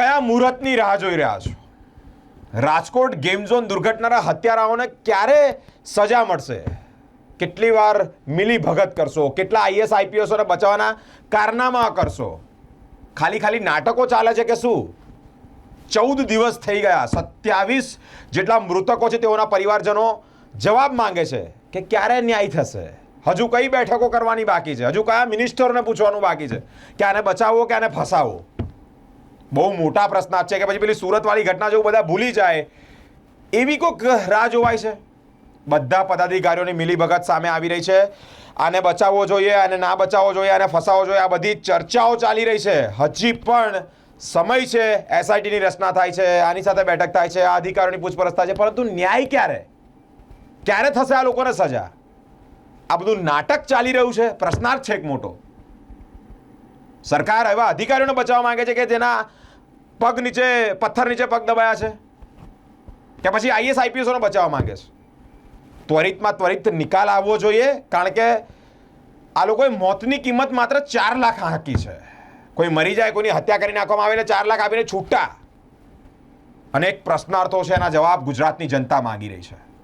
કયા મુહૂર્તની રાહ જોઈ રહ્યા છો? રાજકોટ ગેમ ઝોન દુર્ઘટનાના હત્યારાઓને ક્યારે સજા મળશે? કેટલી વાર મિલી ભગત કરશો? કેટલા આઈએસ આઈપીએસોને બચાવવાના કારનામા કરશો? ખાલી ખાલી નાટકો ચાલે છે કે શું? ચૌદ દિવસ થઈ ગયા, સત્યાવીસ જેટલા મૃતકો છે તેઓના પરિવારજનો જવાબ માંગે છે કે ક્યારે ન્યાય થશે? હજુ કઈ બેઠકો કરવાની બાકી છે? હજુ કયા મિનિસ્ટરને પૂછવાનું બાકી છે? કે આને બચાવવો કે આને ફસાવવો? બહુ મોટા પ્રશ્ન છે કે પછી પેલી સુરતવાળી ઘટના જેવું બધા ભૂલી જાય, એવી કોઈક રાહ જોવાય છે? બધા પદાધિકારીઓની મિલીભગત સામે આવી રહી છે. આને બચાવવો જોઈએ, આને ના બચાવવો જોઈએ, આને ફસાવવો જોઈએ, આ બધી ચર્ચાઓ ચાલી રહી છે. હજી પણ સમય છે, એસઆઈટીની રચના થાય છે, આની સાથે બેઠક થાય છે, આ અધિકારીઓની પૂછપરછ થાય છે. પરંતુ ન્યાય ક્યારે? ક્યારે થશે આ લોકોને સજા? આ બધું નાટક ચાલી રહ્યું છે. પ્રશ્નાર્થ છે એક મોટો. સરકાર એવા અધિકારીઓને બચાવવા માંગે છે કે જેના પગ નીચે, પથ્થર નીચે પગ દબાયા છે? કે પછી આઈએસ, આઈપીએસોને બચાવવા માંગે છે? ત્વરિતમાં ત્વરિત નિકાલ આવવો જોઈએ, કારણ કે આ લોકોએ મોતની કિંમત માત્ર ચાર લાખ હાંકી છે. કોઈ મરી જાય, કોઈની હત્યા કરી નાખવામાં આવે એટલે ચાર લાખ આપીને છૂટા. અનેક પ્રશ્નાર્થો છે, એના જવાબ ગુજરાતની જનતા માંગી રહી છે.